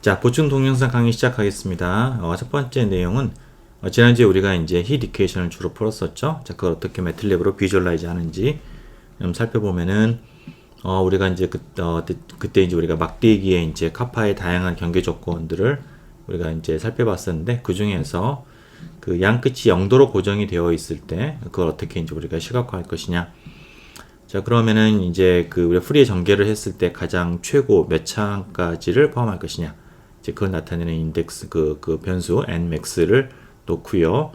자, 보충 동영상 강의 시작하겠습니다. 어, 첫 번째 내용은 어, 지난주에 우리가 이제 히트 이퀘이션을 주로 풀었었죠. 자, 그걸 어떻게 매틀랩으로 비주얼라이즈 하는지 좀 살펴보면은 어, 우리가 이제 그, 어, 그때 이제 우리가 막대기에 이제 카파의 다양한 경계 조건들을 우리가 이제 살펴봤었는데 그 중에서 그 양 끝이 0도로 고정이 되어 있을 때 그걸 어떻게 이제 우리가 시각화할 것이냐. 자, 그러면은 이제 그 우리가 프리에 전개를 했을 때 가장 최고 몇 차까지를 포함할 것이냐. 이제 그걸 나타내는 인덱스 그, 그 변수 nmax를 놓고요.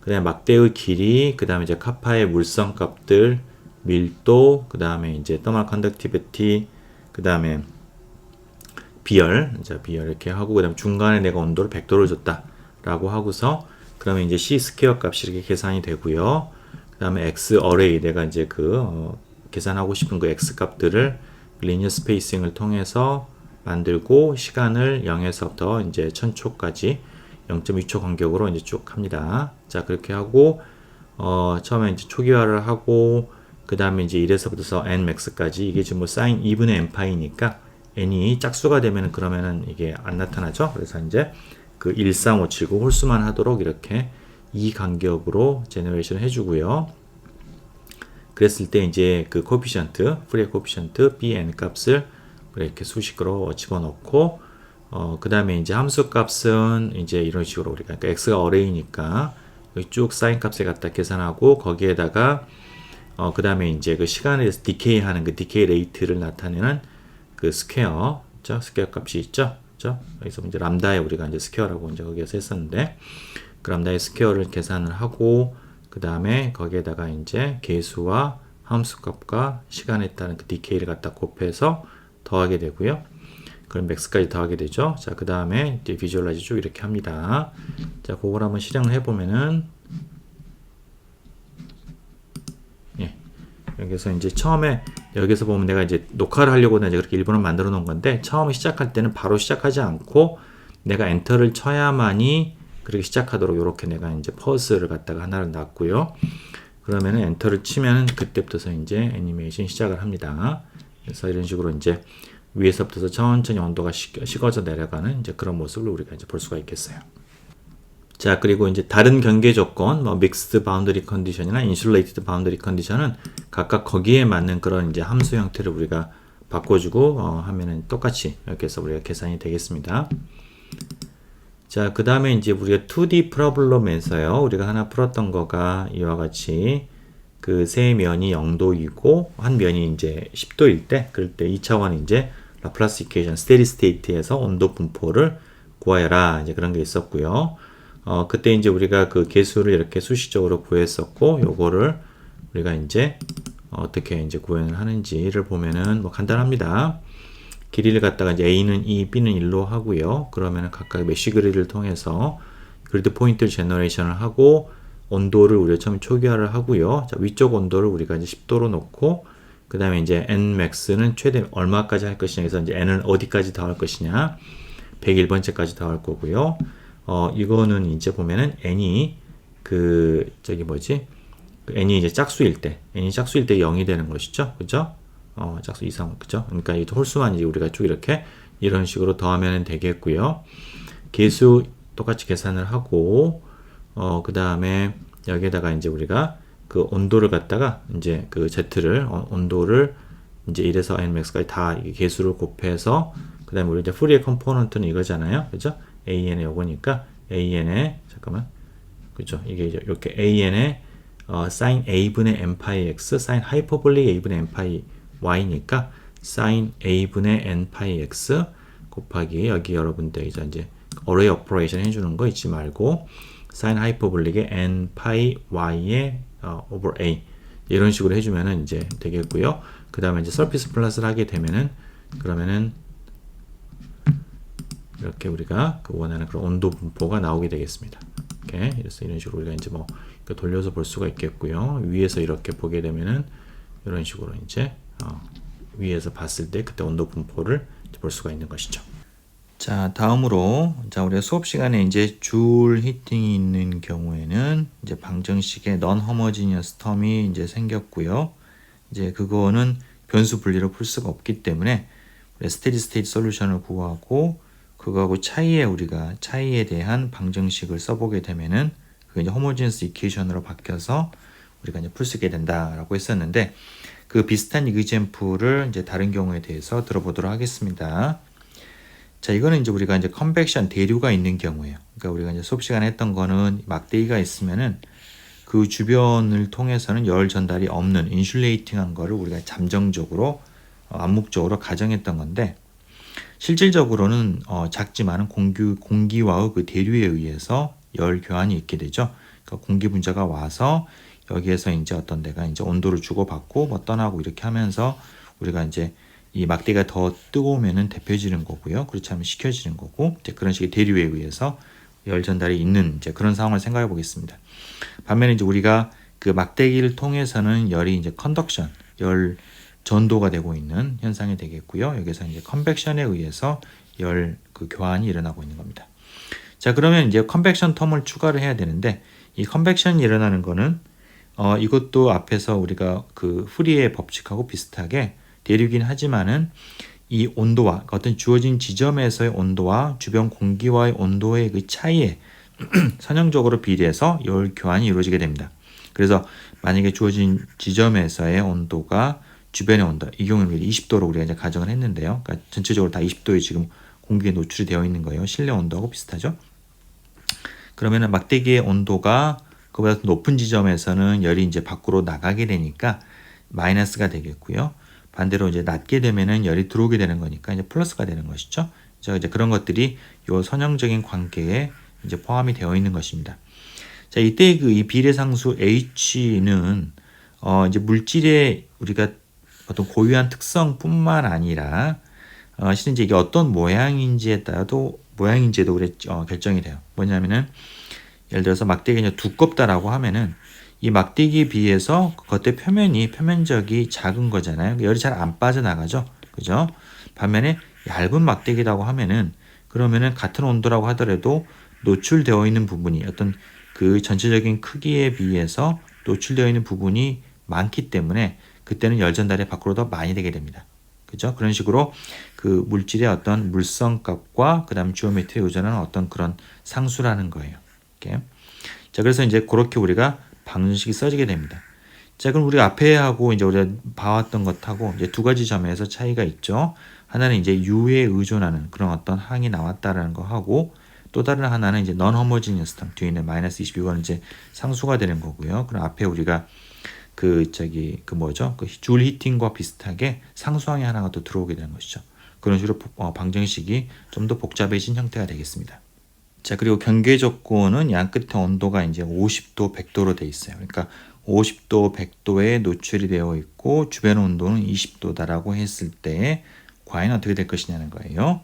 그다음에 막대의 길이, 그다음에 이제 카파의 물성 값들, 밀도, 그다음에 이제 thermal conductivity, 그다음에 비열, 자 비열 이렇게 하고 그다음에 중간에 내가 온도를 100도를 줬다라고 하고서 그러면 이제 c 스퀘어 값이 이렇게 계산이 되고요. 그다음에 x 어레이 내가 이제 그 어, 계산하고 싶은 그 x 값들을 리니어 스페이싱을 통해서 만들고 시간을 0에서부터 이제 1000초까지 0.2초 간격으로 이제 쭉 합니다. 자, 그렇게 하고 어, 처음에 이제 초기화를 하고 그 다음에 이제 1에서부터 n max까지 이게 지금 뭐 사인 2분의 n 파이니까 n이 짝수가 되면은 그러면은 이게 안 나타나죠. 그래서 이제 그 1357고 홀수만 하도록 이렇게 이 간격으로 제너레이션 해주고요. 그랬을 때 이제 그 코피션트, 프리의 코피션트 bn 값을 이렇게 수식으로 집어넣고 어, 그 다음에 이제 함수 값은 이제 이런 식으로 우리가 그러니까 x가 어레이니까 쭉 사인 값에 갖다 계산하고 거기에다가 어, 그 다음에 이제 그 시간에 대해서 디케이 하는 그 디케이 레이트를 나타내는 그 스퀘어, 죠 스퀘어 값이 있죠? 죠 그래서 이제 람다에 우리가 이제 스퀘어라고 이제 거기에서 했었는데 그 람다의 스퀘어를 계산을 하고 그 다음에 거기에다가 이제 계수와 함수 값과 시간에 따른 그 디케이를 갖다 곱해서 더하게 되고요. 그럼 맥스까지 더하게 되죠. 자, 그 다음에 이제 비주얼라이즈 쭉 이렇게 합니다. 자, 그걸 한번 실행을 해보면은 예. 여기서 이제 처음에 여기서 보면 내가 이제 녹화를 하려고 이제 그렇게 일본어 만들어 놓은 건데 처음에 시작할 때는 바로 시작하지 않고 내가 엔터를 쳐야만이 그렇게 시작하도록 이렇게 내가 이제 퍼스를 갖다가 하나를 놨고요. 그러면은 엔터를 치면은 그때부터서 이제 애니메이션 시작을 합니다. 그래서 이런 식으로 이제 위에서부터 천천히 온도가 식어져 내려가는 이제 그런 모습을 우리가 이제 볼 수가 있겠어요. 자, 그리고 이제 다른 경계 조건, 뭐 믹스드 바운더리 컨디션이나 인슐레이티드 바운더리 컨디션은 각각 거기에 맞는 그런 이제 함수 형태를 우리가 바꿔주고 어, 하면은 똑같이 이렇게 해서 우리가 계산이 되겠습니다. 자, 그 다음에 이제 우리가 2D 프로블럼에서요, 우리가 하나 풀었던 거가 이와 같이 그 세 면이 0도이고 한 면이 이제 10도일 때, 그럴 때 2차원 이제 라플라스 이퀘이션 스테디 스테이트에서 온도 분포를 구하여라 이제 그런 게 있었고요. 어, 그때 이제 우리가 그 개수를 이렇게 수식적으로 구했었고, 요거를 우리가 이제 어떻게 이제 구현을 하는지를 보면은 뭐 간단합니다. 길이를 갖다가 이제 A는 2, B는 1로 하고요. 그러면은 각각 메쉬 그리드를 통해서 그리드 포인트를 제너레이션을 하고 온도를 우리가 처음에 초기화를 하고요. 자, 위쪽 온도를 우리가 이제 10도로 놓고 그 다음에 이제 nmax는 최대 얼마까지 할 것이냐 해서 이제 n을 어디까지 더할 것이냐 101번째까지 더할 거고요. 어, 이거는 이제 보면은 n이 그 저기 뭐지? 그 n이 이제 짝수일 때, n이 짝수일 때 0이 되는 것이죠. 그죠? 어, 짝수 이상, 그죠? 그러니까 이 홀수만 이제 우리가 쭉 이렇게 이런 식으로 더하면 되겠고요. 개수 똑같이 계산을 하고, 어, 그 다음에 여기에다가 이제 우리가 그 온도를 갖다가 이제 그 Z를, 어, 온도를 이제 1에서 nmax까지 다 개수를 곱해서, 그 다음에 우리 이제 프리의 컴포넌트는 이거잖아요. 그죠? an의 요거니까, an의, 잠깐만. 그죠? 이게 이렇게 an의 어, sin a분의 n 파이 x, sin 하이퍼볼릭 a분의 n 파이 y니까 sin a분의 n 파이 x 곱하기 여기 여러분들 이제 이제 어레이 오퍼레이션 해주는 거 잊지 말고 sin 하이퍼볼릭의 n 파이 y의 어, over a 이런 식으로 해주면은 이제 되겠고요. 그 다음에 이제 서피스 플러스를 하게 되면은 그러면은 이렇게 우리가 그 원하는 그런 온도 분포가 나오게 되겠습니다. 이렇게 그래서 이런 식으로 우리가 이제 뭐 돌려서 볼 수가 있겠고요. 위에서 이렇게 보게 되면은 이런 식으로 이제 어, 위에서 봤을 때 그때 온도 분포를 볼 수가 있는 것이죠. 자, 다음으로 자, 우리가 수업 시간에 이제 줄 히팅이 있는 경우에는 이제 방정식에 넌 허머지니어스 텀이 이제 생겼고요. 이제 그거는 변수 분리로 풀 수가 없기 때문에 스테디 스테이트 솔루션을 구하고 그거하고 차이에 우리가 차이에 대한 방정식을 써보게 되면은 그게 이제 호모지니스 이퀘이션으로 바뀌어서 우리가 이제 풀 수 있게 된다라고 했었는데 그 비슷한 이그젠플을 이제 다른 경우에 대해서 들어보도록 하겠습니다. 자, 이거는 이제 우리가 이제 컨벡션 대류가 있는 경우예요. 그러니까 우리가 이제 수업 시간에 했던 거는 막대기가 있으면은 그 주변을 통해서는 열 전달이 없는 인슐레이팅한 거를 우리가 잠정적으로 어, 암묵적으로 가정했던 건데 실질적으로는 어, 작지만은 공기 공기와의 그 대류에 의해서 열 교환이 있게 되죠. 그러니까 공기 분자가 와서 여기에서 이제 어떤 데가 이제 온도를 주고받고 뭐 떠나고 이렇게 하면서 우리가 이제 이 막대가 더 뜨거우면은 데펴지는 거고요. 그렇지 않으면 식혀지는 거고 이제 그런 식의 대류에 의해서 열 전달이 있는 이제 그런 상황을 생각해 보겠습니다. 반면에 이제 우리가 그 막대기를 통해서는 열이 이제 컨덕션 열 전도가 되고 있는 현상이 되겠고요. 여기서 이제 컨벡션에 의해서 열 그 교환이 일어나고 있는 겁니다. 자 그러면 이제 컨벡션 텀을 추가를 해야 되는데 이 컨벡션이 일어나는 거는 어 이것도 앞에서 우리가 그 후리의 법칙하고 비슷하게 대류긴 하지만은 이 온도와 어떤 주어진 지점에서의 온도와 주변 공기와의 온도의 그 차이에 선형적으로 비례해서 열 교환이 이루어지게 됩니다. 그래서 만약에 주어진 지점에서의 온도가 주변의 온도, 이 경우는 20도로 우리가 이제 가정을 했는데요. 그러니까 전체적으로 다 20도에 지금 공기에 노출이 되어 있는 거예요. 실내 온도하고 비슷하죠. 그러면은 막대기의 온도가 그보다 높은 지점에서는 열이 이제 밖으로 나가게 되니까 마이너스가 되겠고요. 반대로 이제 낮게 되면은 열이 들어오게 되는 거니까 이제 플러스가 되는 것이죠. 자, 이제 그런 것들이 요 선형적인 관계에 이제 포함이 되어 있는 것입니다. 자, 이때 그 이 비례상수 h는 어 이제 물질의 우리가 어떤 고유한 특성뿐만 아니라 어 실은 이제 이게 어떤 모양인지에 따라도 모양인지에도 그래 어, 결정이 돼요. 뭐냐면은 예를 들어서 막대기가 두껍다라고 하면은 이 막대기에 비해서 겉의 표면이 표면적이 작은 거잖아요. 열이 잘 안 빠져나가죠. 그죠? 반면에 얇은 막대기라고 하면은 그러면은 같은 온도라고 하더라도 노출되어 있는 부분이 어떤 그 전체적인 크기에 비해서 노출되어 있는 부분이 많기 때문에 그때는 열 전달이 밖으로 더 많이 되게 됩니다. 그죠? 그런 식으로 그 물질의 어떤 물성 값과 그다음 지오메트리 요전하는 어떤 그런 상수라는 거예요. 이렇게. 자, 그래서 이제 그렇게 우리가 방정식이 써지게 됩니다. 자, 그럼 우리가 앞에 하고 이제 우리가 봐왔던 것하고 이제 두 가지 점에서 차이가 있죠. 하나는 이제 U에 의존하는 그런 어떤 항이 나왔다라는 거 하고 또 다른 하나는 이제 non homogeneous term 뒤에 있는 마이너스 22가 이제 상수가 되는 거고요. 그럼 앞에 우리가 그 저기 그 뭐죠? 그 줄 히팅과 비슷하게 상수항이 하나가 또 들어오게 되는 것이죠. 그런 식으로 어, 방정식이 좀 더 복잡해진 형태가 되겠습니다. 자, 그리고 경계 조건은 양 끝에 온도가 이제 50도, 100도로 돼 있어요. 그러니까 50도, 100도에 노출이 되어 있고 주변 온도는 20도다라고 했을 때 과연 어떻게 될 것이냐는 거예요.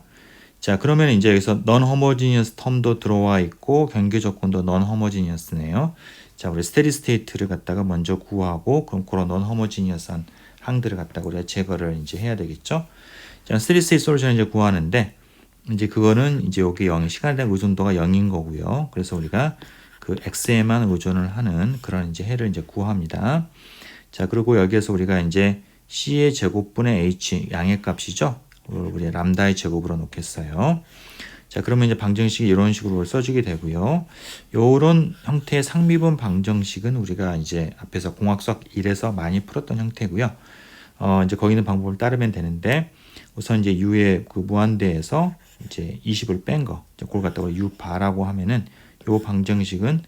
자, 그러면 이제 여기서 non homogeneous 텀도 들어와 있고 경계 조건도 non homogeneous네요. 자, 우리 스테디 스테이트를 갖다가 먼저 구하고 그럼 그런 non homogeneous한 항들을 갖다가 우리가 제거를 이제 해야 되겠죠. 자, 스테디 스테이트 솔루션 이제 구하는데 이제 그거는 이제 여기 0 시간에 대한 의존도가 0인 거고요. 그래서 우리가 그 x에만 의존을 하는 그런 이제 해를 이제 구합니다. 자, 그리고 여기에서 우리가 이제 c의 제곱분의 h 양의 값이죠. 우리 람다의 제곱으로 놓겠어요. 자, 그러면 이제 방정식이 이런 식으로 써지게 되고요. 요런 형태의 상미분 방정식은 우리가 이제 앞에서 공학수학 1에서 많이 풀었던 형태고요. 어, 이제 거기 있는 방법을 따르면 되는데 우선 이제 u의 그 무한대에서 이제 20을 뺀 거, 그걸 갖다가 u 바라고 하면은 요 방정식은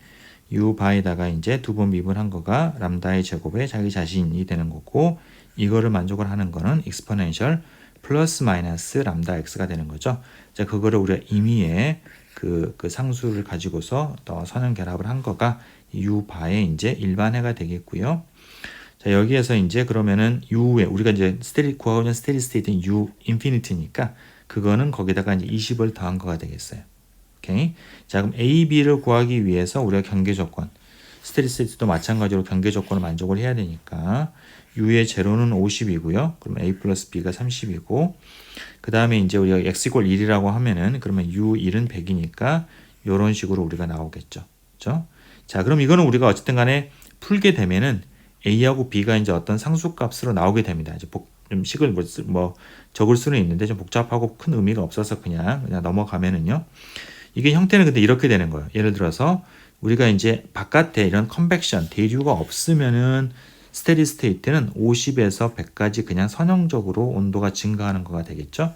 u 바에다가 이제 두 번 미분한 거가 람다의 제곱에 자기 자신이 되는 거고 이거를 만족을 하는 거는 익스포넨셜 플러스 마이너스 람다 x가 되는 거죠. 자, 그거를 우리가 임의의 그, 그 상수를 가지고서 더 선형 결합을 한 거가 u 바의 이제 일반해가 되겠고요. 자, 여기에서 이제 그러면은 u에 우리가 이제 스테리 구하고는 스테리 스테이트는 u 인피니티니까 그거는 거기다가 이제 20을 더한 거가 되겠어요. 오케이. 자, 그럼 a, b를 구하기 위해서 우리가 경계 조건 스테리 스테이트도 마찬가지로 경계 조건을 만족을 해야 되니까 u의 제로는 50이고요. 그럼 a 플러스 b가 30이고 그 다음에 이제 우리가 x 이퀄 1이라고 하면은 그러면 u1은 100이니까 이런 식으로 우리가 나오겠죠. 그죠? 자, 그럼 이거는 우리가 어쨌든 간에 풀게 되면은 a하고 b가 이제 어떤 상수값으로 나오게 됩니다. 이제 복, 좀 식을 뭐, 쓰- 뭐 적을 수는 있는데 좀 복잡하고 큰 의미가 없어서 그냥 그냥 넘어가면은요. 이게 형태는 근데 이렇게 되는 거예요. 예를 들어서 우리가 이제 바깥에 이런 컨벡션 대류가 없으면은 스테디 스테이트는 50에서 100까지 그냥 선형적으로 온도가 증가하는 거가 되겠죠.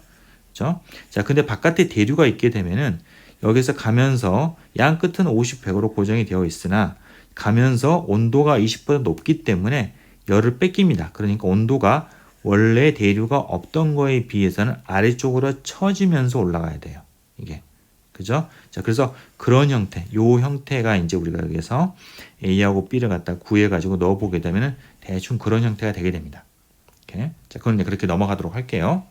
그죠? 자, 근데 바깥에 대류가 있게 되면은 여기서 가면서 양 끝은 50, 100으로 고정이 되어 있으나 가면서 온도가 20보다 높기 때문에 열을 뺏깁니다. 그러니까 온도가 원래 대류가 없던 거에 비해서는 아래쪽으로 처지면서 올라가야 돼요. 이게. 그죠? 자, 그래서 그런 형태, 요 형태가 이제 우리가 여기서 A하고 B를 갖다 구해가지고 넣어보게 되면은 대충 그런 형태가 되게 됩니다. 이렇게. 자, 그건 이제 그렇게 넘어가도록 할게요.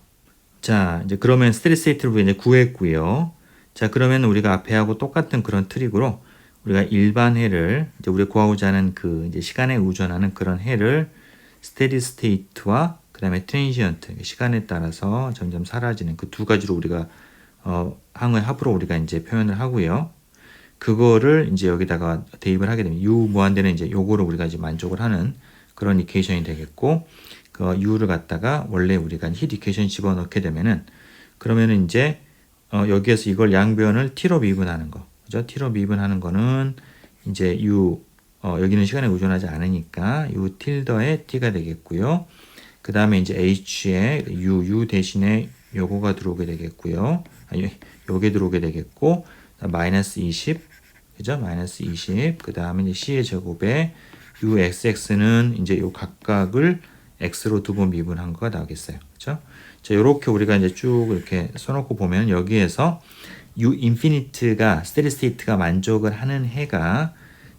자, 이제 그러면 스테디 스테이트를 이제 구했고요. 자, 그러면 우리가 앞에 하고 똑같은 그런 트릭으로 우리가 일반 해를 이제 우리가 구하고자 하는 그 이제 시간에 의존하는 그런 해를 스테디 스테이트와 그 다음에 트랜시언트 시간에 따라서 점점 사라지는 그 두 가지로 우리가 어 항의 합으로 우리가 이제 표현을 하고요. 그거를 이제 여기다가 대입을 하게 되면 u 무한대는 이제 요거를 우리가 이제 만족을 하는 그런 이케이션이 되겠고 그 u를 갖다가 원래 우리가 힛 이케이션 집어넣게 되면은 그러면은 이제 어 여기에서 이걸 양변을 t로 미분하는 거 그죠? t로 미분하는 거는 이제 u 어 여기는 시간에 의존하지 않으니까 u 틸더의 t가 되겠고요. 그 다음에 이제 h에 u u 대신에 요거가 들어오게 되겠고요. 아니 요게 들어오게 되겠고 마이너스 20 그죠? 마이너스 20. 그 다음에 이제 c의 제곱에 uxx는 이제 요 각각을 x로 두 번 미분한 거가 나오겠어요. 그죠? 자, 요렇게 우리가 이제 쭉 이렇게 써놓고 보면 여기에서 u 인피니트가 스테디 스테이트가 만족을 하는 해가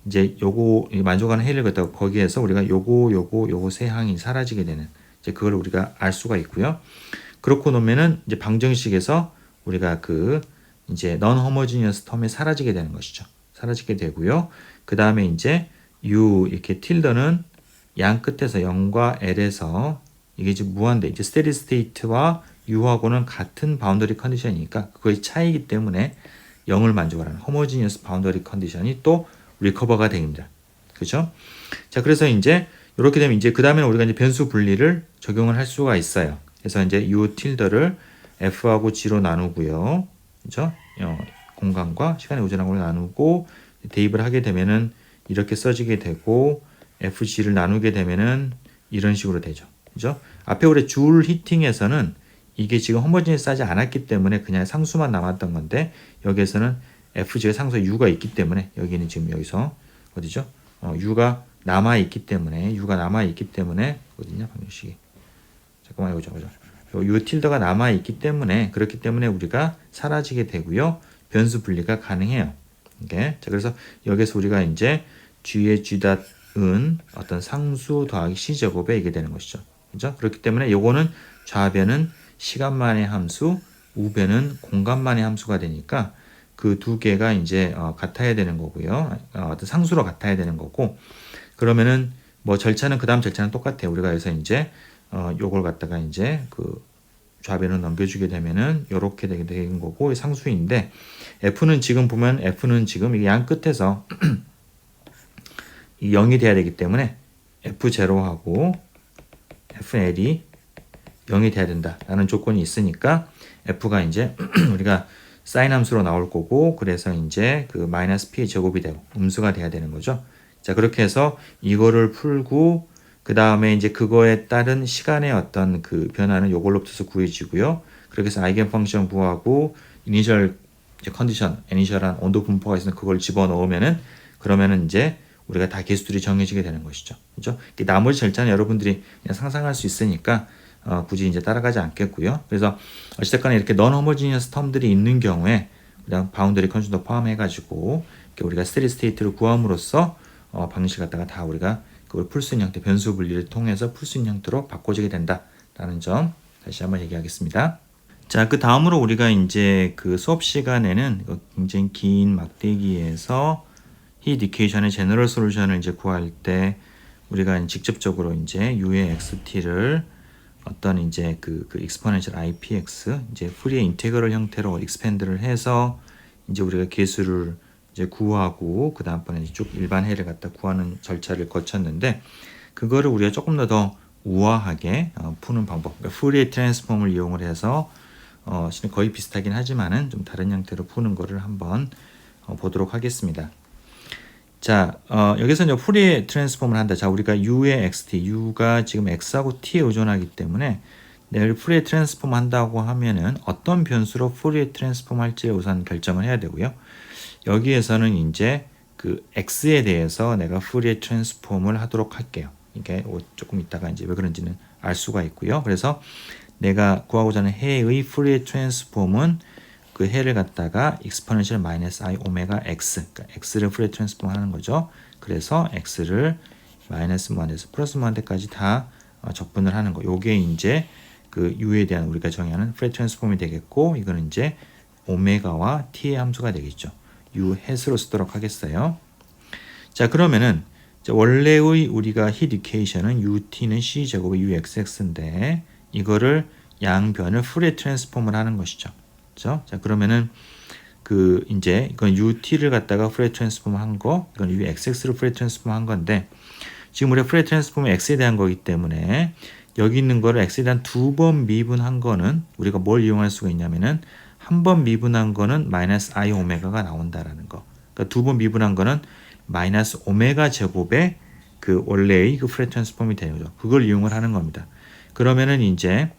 이제 요거 이 만족하는 해를 갖다가 거기에서 우리가 요거 요거 요거 세 항이 사라지게 되는 이제 그걸 우리가 알 수가 있고요. 그렇고 놓으면은 이제 방정식에서 우리가 그 이제 non homogeneous 텀이 사라지게 되는 것이죠. 사라지게 되고요. 그 다음에 이제 u 이렇게 틸더는 양 끝에서 0과 L에서 이게 이제 무한대 이제 스테디 스테이트와 u하고는 같은 바운더리 컨디션이니까 그거의 차이기 때문에 0을 만족하는 homogeneous 바운더리 컨디션이 또 리커버가 됩니다. 그죠? 자, 그래서 이제 이렇게 되면 이제 그 다음에는 우리가 이제 변수 분리를 적용을 할 수가 있어요. 그래서 이제 u 틸더를 f하고 g로 나누고요. 그죠? 어, 공간과 시간의 걸 나누고 대입을 하게 되면은 이렇게 써지게 되고 fg를 나누게 되면은 이런 식으로 되죠. 그죠? 앞에 우리 줄 히팅에서는 이게 지금 홈버진이 싸지 않았기 때문에 그냥 상수만 남았던 건데 여기에서는 fg의 상수 u가 있기 때문에 여기는 지금 여기서 어디죠? 어, u가 남아 있기 때문에 u가 남아 있기 때문에 어디냐 방정식이 잠깐만 보자 보자. 요 틸더가 남아 있기 때문에 그렇기 때문에 우리가 사라지게 되고요. 변수 분리가 가능해요. 이게 자 그래서 여기서 우리가 이제 g의 g 닷은 어떤 상수 더하기 c 제곱에 이게 되는 것이죠. 그죠? 그렇기 때문에 요거는 좌변은 시간만의 함수, 우변은 공간만의 함수가 되니까 그 두 개가 이제 어, 같아야 되는 거고요. 어, 어떤 상수로 같아야 되는 거고 그러면은 뭐 절차는 그 다음 절차는 똑같아요. 우리가 여기서 이제 어, 요걸 갖다가 이제 그 좌변을 넘겨주게 되면은 요렇게 되게 되는 거고 상수인데 f는 지금 보면 f는 지금 이 양 끝에서 이 0이 돼야 되기 때문에 f0하고 fl이 0이 돼야 된다라는 조건이 있으니까 f가 이제 우리가 사인 함수로 나올 거고 그래서 이제 그 마이너스 p 제곱이 되고 음수가 돼야 되는 거죠. 자 그렇게 해서 이거를 풀고 그 다음에 이제 그거에 따른 시간의 어떤 그 변화는 요걸로부터 구해지고요. 그렇게 해서 아이겐 펑션 구하고 이니셜 컨디션, 이니셜한 온도 분포가 있으면 그걸 집어 넣으면은 그러면은 이제 우리가 다 개수들이 정해지게 되는 것이죠. 그죠? 이 나머지 절차는 여러분들이 그냥 상상할 수 있으니까 어, 굳이 이제 따라가지 않겠고요. 그래서 어찌됐거나 이렇게 넌 호모지니어스 텀들이 있는 경우에 그냥 바운더리 컨디션도 포함해가지고 우리가 스테리 스테이트를 구함으로써 어, 방식 갖다가 다 우리가 그걸 풀 수 있는 형태, 변수 분리를 통해서 풀 수 있는 형태로 바꿔지게 된다라는 점 다시 한번 얘기하겠습니다. 자, 그 다음으로 우리가 이제 그 수업 시간에는 굉장히 긴 막대기에서 히 디케이션의 제너럴 솔루션을 이제 구할 때 우리가 직접적으로 이제 u의 xt를 어떤 이제 그, 그 exponential ipx 이제 풀이의 인테그럴 형태로 익스펜드를 해서 이제 우리가 개수를 이제 구하고 그 다음번에 쭉 일반 해를 갖다 구하는 절차를 거쳤는데 그거를 우리가 조금 더 더 우아하게 어, 푸는 방법. 그러니까 푸리에 트랜스폼을 이용을 해서 어, 실은 거의 비슷하긴 하지만은 좀 다른 형태로 푸는 거를 한번 어, 보도록 하겠습니다. 자, 어, 여기서 이제 푸리에 트랜스폼을 한다. 자, 우리가 u의 xt, u가 지금 x하고 t에 의존하기 때문에 내가 푸리에 트랜스폼 한다고 하면은 어떤 변수로 푸리에 트랜스폼 할지 우선 결정을 해야 되고요. 여기에서는 이제 그 x에 대해서 내가 푸리에 트랜스폼을 하도록 할게요. 이게 조금 있다가 이제 왜 그런지는 알 수가 있고요. 그래서 내가 구하고자 하는 해의 푸리에 트랜스폼은 그 해를 갖다가 exponential minus i 오메가 x, 그러니까 x를 푸리에 트랜스폼 하는 거죠. 그래서 x를 마이너스 무한대에서 플러스 무한대까지 다 어, 적분을 하는 거. 요게 이제 그 u에 대한 우리가 정의하는 푸리에 트랜스폼이 되겠고 이거는 이제 오메가와 t의 함수가 되겠죠. 햇으로 쓰도록 하겠어요. 자 그러면은 원래의 우리가 히 이케이션은 ut는 c 제곱의 uxx인데 이거를 양변을 풀에 트랜스폼을 하는 것이죠. 그렇죠? 자 그러면은 그 이제 이건 ut를 갖다가 프레 트랜스폼 한 거, 이건 uxx를 프레 트랜스폼 한 건데 지금 우리가 프레 트랜스폼은 x에 대한 거기 때문에 여기 있는 거를 x에 대한 두 번 미분한 거는 우리가 뭘 이용할 수가 있냐면은 한 번 미분한 거는 마이너스 i 오메가가 나온다라는 거. 그러니까 두 번 미분한 거는 마이너스 오메가 제곱의 그 원래의 그 프레 트랜스폼이 되는 거죠. 그걸 이용을 하는 겁니다. 그러면은 이제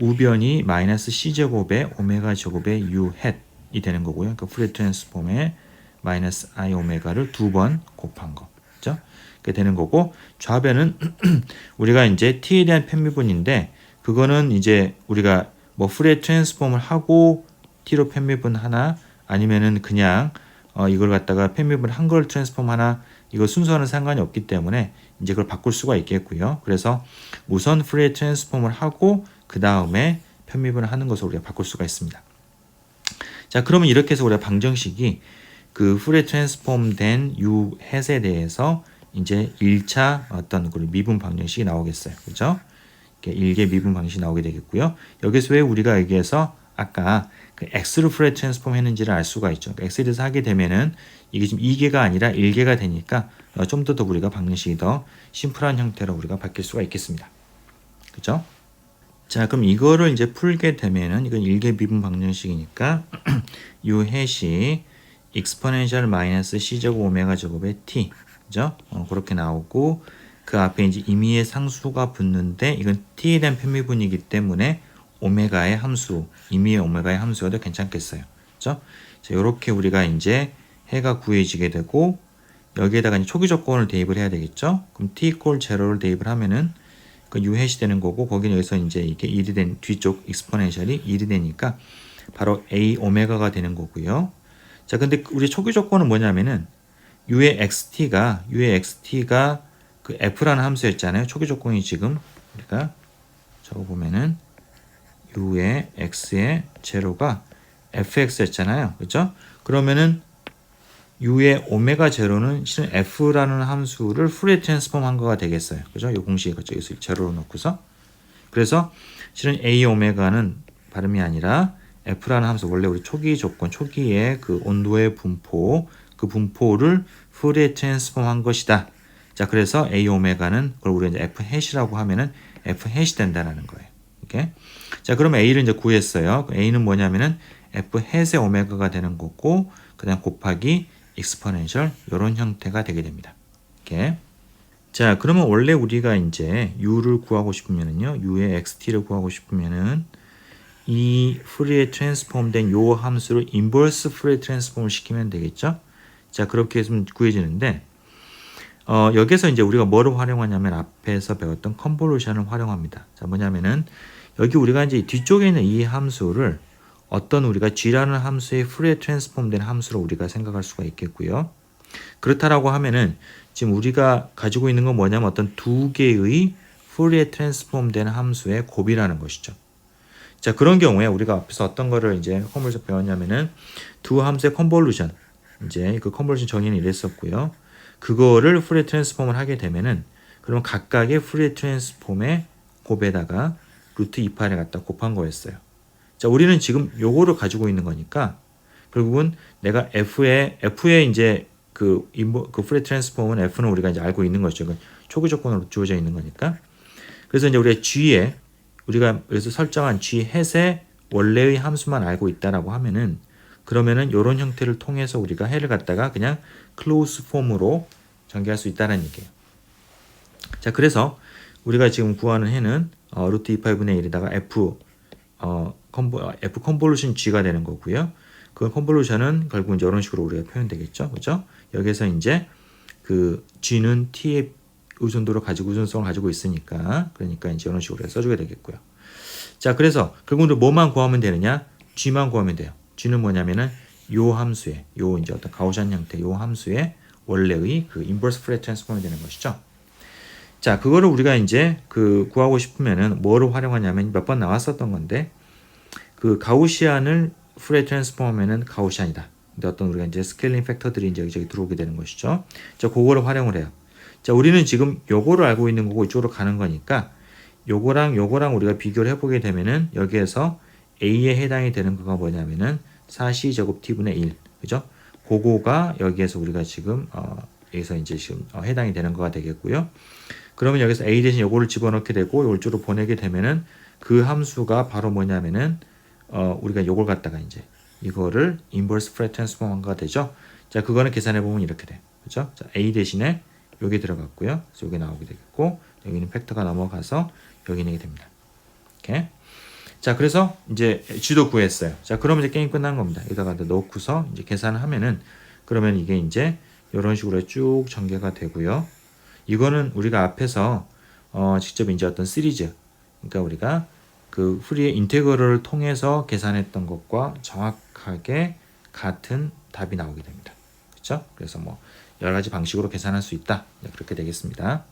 우변이 마이너스 c 제곱의 오메가 제곱의 u 햇이 되는 거고요. 그러니까 프레 트랜스폼의 마이너스 i 오메가를 두 번 곱한 거. 그죠? 그게 되는 거고 좌변은 우리가 이제 t에 대한 편미분인데 그거는 이제 우리가 뭐 프레 트랜스폼을 하고 t로 편미분 하나 아니면은 그냥 어 이걸 갖다가 편미분 한걸 트랜스폼 하나 이거 순서는 상관이 없기 때문에 이제 그걸 바꿀 수가 있겠고요. 그래서 우선 프레 트랜스폼을 하고 그 다음에 편미분을 하는 것을 우리가 바꿀 수가 있습니다. 자, 그러면 이렇게 해서 우리가 방정식이 그 프레 트랜스폼 된 U 햇에 대해서 이제 1차 어떤 그 미분 방정식이 나오겠어요. 그죠? 일개 미분 방식이 나오게 되겠고요. 여기서 왜 우리가 여기에서 아까 그 x로 프레 트랜스폼 했는지를 알 수가 있죠. 그러니까 x에 대해서 하게 되면은 이게 지금 2개가 아니라 1개가 되니까 좀 더더 우리가 방정식이 더 심플한 형태로 우리가 바뀔 수가 있겠습니다. 그죠? 자, 그럼 이거를 이제 풀게 되면은 이건 일개 미분 방정식이니까 요 햇이 exponential 마이너스 c 제곱 오메가 제곱의 t 그죠? 어, 그렇게 나오고 그 앞에 이제 임의의 상수가 붙는데 이건 t에 대한 편미분이기 때문에 오메가의 함수, 임의의 오메가의 함수여도 괜찮겠어요. 그죠? 자, 요렇게 우리가 이제 해가 구해지게 되고 여기에다가 초기 조건을 대입을 해야 되겠죠? 그럼 t 꼴 제로를 대입을 하면은 그 유햇이 되는 거고 거기는 여기서 이제 이게 1이 된 뒤쪽 익스포넨셜이 1이 되니까 바로 a 오메가가 되는 거고요. 자, 근데 우리 초기 조건은 뭐냐면은 u의 xt가 u의 xt가 그 f라는 함수였잖아요. 초기 조건이 지금 우리가 적어 보면은 u의 x의 제로가 fx였잖아요. 그렇죠? 그러면은 u의 오메가 제로는 실은 f라는 함수를 풀에 트랜스폼 한 거가 되겠어요. 그죠? 이 공식에 여기서 제로로 놓고서 그래서 실은 a 오메가는 발음이 아니라 f라는 함수 원래 우리 초기 조건 초기의 그 온도의 분포 그 분포를 풀에 트랜스폼 한 것이다. 자, 그래서 a 오메가는 그걸 우리가 이제 f 햇이라고 하면은 f 햇이 된다라는 거예요. 이렇게. 자, 그러면 a를 이제 구했어요. a는 뭐냐면은 f 햇의 오메가가 되는 거고 그 다음 곱하기 익스포넨셜 이런 형태가 되게 됩니다. 이렇게. 자, 그러면 원래 우리가 이제 u를 구하고 싶으면은요. u의 xt를 구하고 싶으면은 이 프리에 트랜스폼된 요 함수를 인버스 프리에 트랜스폼을 시키면 되겠죠? 자, 그렇게 해서 구해지는데 어, 여기서 이제 우리가 뭐를 활용하냐면 앞에서 배웠던 컨볼루션을 활용합니다. 자, 뭐냐면은 여기 우리가 이제 뒤쪽에 있는 이 함수를 어떤 우리가 g라는 함수의 풀에 트랜스폼된 함수로 우리가 생각할 수가 있겠고요. 그렇다라고 하면은 지금 우리가 가지고 있는 건 뭐냐면 어떤 두 개의 풀에 트랜스폼된 함수의 곱이라는 것이죠. 자 그런 경우에 우리가 앞에서 어떤 거를 이제 컴볼루션 배웠냐면은 두 함수의 컨볼루션 이제 그 컨볼루션 정의는 이랬었고요. 그거를 풀에 트랜스폼을 하게 되면은 그러면 각각의 풀에 트랜스폼의 곱에다가 루트 2파를 갖다 곱한 거였어요. 자, 우리는 지금 요거를 가지고 있는 거니까 결국은 내가 F에 F에 이제 그 인보 그 프레 트랜스폼은 F는 우리가 이제 알고 있는 거죠. 그 초기 조건으로 주어져 있는 거니까. 그래서 이제 우리가 G에 우리가 여기서 설정한 G 햇의 원래의 함수만 알고 있다라고 하면은 그러면은 이런 형태를 통해서 우리가 해를 갖다가 그냥 클로스 폼으로 전개할 수 있다는 얘기예요. 자, 그래서 우리가 지금 구하는 해는 어, 루트 2파이분의 1에다가 f 어, 컨보, 어, f 컨볼루션 g가 되는 거고요. 그 컨볼루션은 결국 이제 이런 식으로 우리가 표현되겠죠, 그죠? 여기서 이제 그 g는 t의 의존도를 가지고 의존성을 가지고 있으니까 그러니까 이제 이런 식으로 써주게 되겠고요. 자, 그래서 결국 은 뭐만 구하면 되느냐? g만 구하면 돼요. g는 뭐냐면은 요 함수의 요 이제 어떤 가우시안 형태 요 함수의 원래의 그 인버스 프레 트랜스폼이 되는 것이죠. 자, 그거를 우리가 이제 그 구하고 싶으면은 뭐를 활용하냐면 몇 번 나왔었던 건데 그 가우시안을 프레 트랜스폼하면은 가우시안이다. 근데 어떤 우리가 이제 스케일링 팩터들이 이제 여기저기 들어오게 되는 것이죠. 자, 그거를 활용을 해요. 자, 우리는 지금 요거를 알고 있는 거고 이쪽으로 가는 거니까 요거랑 요거랑 우리가 비교를 해보게 되면은 여기에서 A에 해당이 되는 거가 뭐냐면은 4C 제곱 T분의 1. 그죠? 그거가 여기에서 우리가 지금 어, 여기서 이제 지금 어, 해당이 되는 거가 되겠고요. 그러면 여기서 A 대신 요거를 집어넣게 되고 요걸 쪽으로 보내게 되면은 그 함수가 바로 뭐냐면은 어, 우리가 요걸 갖다가 이제 이거를 인버스 프레 트랜스폼한가 되죠. 자, 그거는 계산해 보면 이렇게 돼. 그죠? 자, A 대신에 여기 들어갔고요. 그래서 여기 나오게 되겠고 여기는 팩터가 넘어가서 여기 내게 됩니다. 이렇게. 자, 그래서 이제 G도 구했어요. 자, 그러면 이제 게임 끝난 겁니다. 여기다가 넣고서 이제 계산을 하면은 그러면 이게 이제 이런 식으로 쭉 전개가 되고요. 이거는 우리가 앞에서 어, 직접 이제 어떤 시리즈, 그러니까 우리가 그 프리의 인테그럴을 통해서 계산했던 것과 정확하게 같은 답이 나오게 됩니다. 그렇죠? 그래서 뭐 여러 가지 방식으로 계산할 수 있다. 네, 그렇게 되겠습니다.